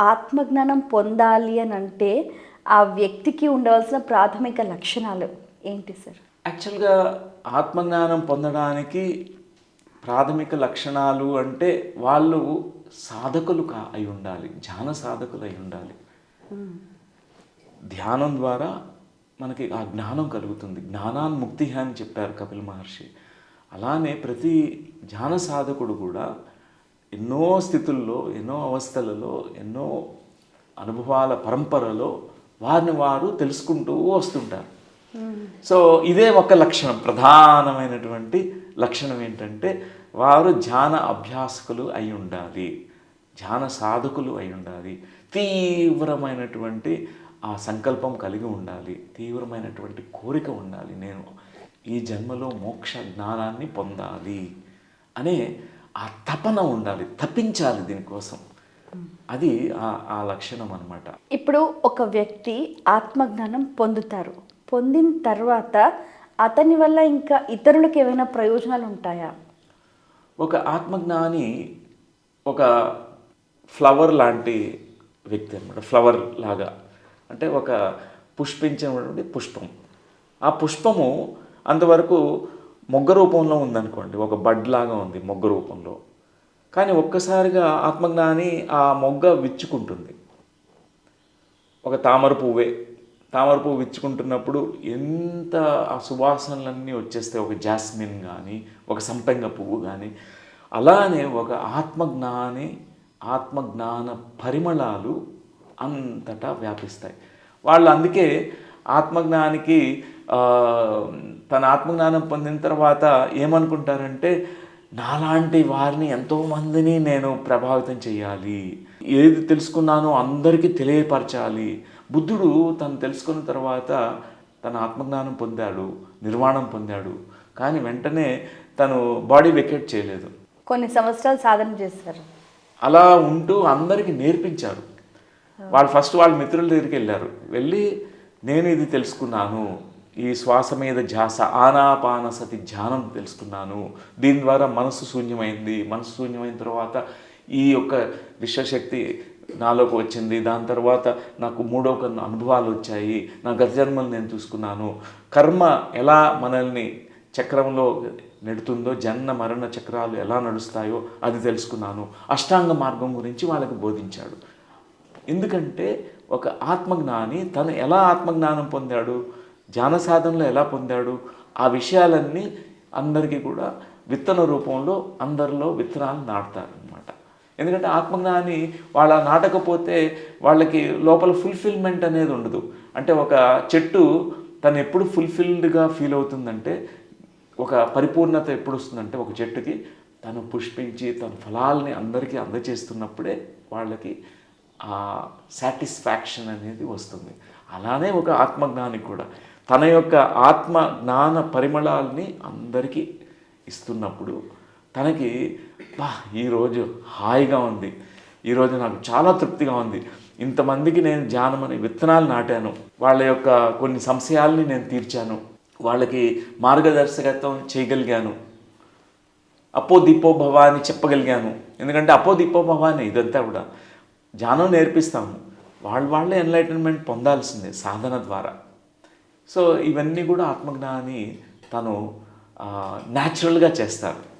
ఆత్మజ్ఞానం పొందాలి అని అంటే ఆ వ్యక్తికి ఉండవలసిన ప్రాథమిక లక్షణాలు ఏంటి సార్? యాక్చువల్గా ఆత్మజ్ఞానం పొందడానికి ప్రాథమిక లక్షణాలు అంటే వాళ్ళు సాధకులు కా అయి ఉండాలి ధ్యాన సాధకులు అయి ఉండాలి. ధ్యానం ద్వారా మనకి ఆ జ్ఞానం కలుగుతుంది. జ్ఞానాన్ముక్తి అని చెప్పారు కపిల మహర్షి. అలానే ప్రతి ధ్యాన సాధకుడు కూడా ఎన్నో స్థితుల్లో ఎన్నో అవస్థలలో ఎన్నో అనుభవాల పరంపరలో వారిని వారు తెలుసుకుంటూ వస్తుంటారు. సో ఇదే ఒక లక్షణం. ప్రధానమైనటువంటి లక్షణం ఏంటంటే వారు ధ్యాన అభ్యాసకులు అయి ఉండాలి. ధ్యాన సాధకులు అయి ఉండాలి. తీవ్రమైనటువంటి ఆ సంకల్పం కలిగి ఉండాలి. తీవ్రమైనటువంటి కోరిక ఉండాలి. నేను ఈ జన్మలో మోక్ష జ్ఞానాన్ని పొందాలి. అనే ఆ తపన ఉండాలి తప్పించాలి దీనికోసం. అది ఆ ఆ లక్షణం అన్నమాట. ఇప్పుడు ఒక వ్యక్తి ఆత్మజ్ఞానం పొందుతారు. పొందిన తర్వాత అతని వల్ల ఇంకా ఇతరులకు ఏమైనా ప్రయోజనాలు ఉంటాయా? ఒక ఆత్మజ్ఞాని ఒక ఫ్లవర్ లాంటి వ్యక్తి అనమాట ఫ్లవర్ లాగా. అంటే ఒక పుష్పించినటువంటి పుష్పం. ఆ పుష్పము అంతవరకు మొగ్గ రూపంలో ఉందనుకోండి ఒక బడ్ లాగా ఉంది మొగ్గ రూపంలో. కానీ ఒక్కసారిగా ఆత్మజ్ఞాని ఆ మొగ్గ విచ్చుకుంటుంది. ఒక తామర పువ్వే తామర పువ్వు విచ్చుకుంటున్నప్పుడు ఎంత ఆ సువాసనలన్నీ వచ్చేస్తే ఒక జాస్మిన్ కానీ ఒక సంపెంగ పువ్వు కానీ అలానే ఒక ఆత్మజ్ఞాని ఆత్మజ్ఞాన పరిమళాలు అంతటా వ్యాపిస్తాయి. వాళ్ళు అందుకే ఆత్మజ్ఞానికి తన ఆత్మజ్ఞానం పొందిన తర్వాత ఏమనుకుంటారంటే నాలాంటి వారిని ఎంతోమందిని నేను ప్రభావితం చేయాలి. ఏది తెలుసుకున్నానో అందరికీ తెలియపరచాలి. బుద్ధుడు తను తెలుసుకున్న తర్వాత తన ఆత్మజ్ఞానం పొందాడు నిర్వాణం పొందాడు. కానీ వెంటనే తను బాడీ వెకేట్ చేయలేదు. కొన్ని సంవత్సరాలు సాధన చేశారు. అలా ఉంటూ అందరికీ నేర్పించారు. వాళ్ళు ఫస్ట్ వాళ్ళ మిత్రుల దగ్గరికి వెళ్ళారు. వెళ్ళి నేను ఇది తెలుసుకున్నాను. ఈ శ్వాస మీద ధ్యాస ఆనాపాన సతి ధ్యానం తెలుసుకున్నాను. దీని ద్వారా మనసు శూన్యమైంది. మనసు శూన్యమైన తర్వాత ఈ యొక్క విశ్వశక్తి నాలోకి వచ్చింది. దాని తర్వాత నాకు మూడో కొన్ని అనుభవాలు వచ్చాయి. నా గత జన్మలు నేను చూసుకున్నాను. కర్మ ఎలా మనల్ని చక్రంలో నెడుతుందో జన్మ మరణ చక్రాలు ఎలా నడుస్తాయో అది తెలుసుకున్నాను. అష్టాంగ మార్గం గురించి వాళ్ళకి బోధించాడు. ఎందుకంటే ఒక ఆత్మజ్ఞాని తను ఎలా ఆత్మజ్ఞానం పొందాడు? ధ్యాన సాధనలో ఎలా పొందాడు? ఆ విషయాలన్నీ అందరికీ కూడా విత్తన రూపంలో అందరిలో విత్తనాలు నాటుతారనమాట ఎందుకంటే ఆత్మజ్ఞాని వాళ్ళ నాటకపోతే వాళ్ళకి లోపల ఫుల్ఫిల్మెంట్ అనేది ఉండదు. అంటే ఒక చెట్టు తను ఎప్పుడు ఫుల్ఫిల్డ్గా ఫీల్ అవుతుందంటే ఒక పరిపూర్ణత ఎప్పుడు వస్తుందంటే ఒక చెట్టుకి తను పుష్పించి తన ఫలాల్ని అందరికీ అందజేస్తున్నప్పుడే వాళ్ళకి ఆ సాటిస్ఫాక్షన్ అనేది వస్తుంది. అలానే ఒక ఆత్మజ్ఞాని కూడా. తన యొక్క ఆత్మ జ్ఞాన పరిమళాల్ని అందరికీ ఇస్తున్నప్పుడు తనకి బా ఈరోజు హాయిగా ఉంది. ఈరోజు నాకు చాలా తృప్తిగా ఉంది. ఇంతమందికి నేను ధ్యానం అనే విత్తనాలు నాటాను. వాళ్ళ యొక్క కొన్ని సంశయాల్ని నేను తీర్చాను. వాళ్ళకి మార్గదర్శకత్వం చేయగలిగాను. అపో దీపోభవ అని చెప్పగలిగాను. ఎందుకంటే అపో దీపోభవ అని ఇదంతా కూడా ధ్యానం నేర్పిస్తాము. వాళ్ళు వాళ్ళే ఎన్లైటన్మెంట్ పొందాల్సిందే సాధన ద్వారా. సో ఇవన్నీ కూడా ఆత్మజ్ఞాని తను న్యాచురల్గా చేస్తారు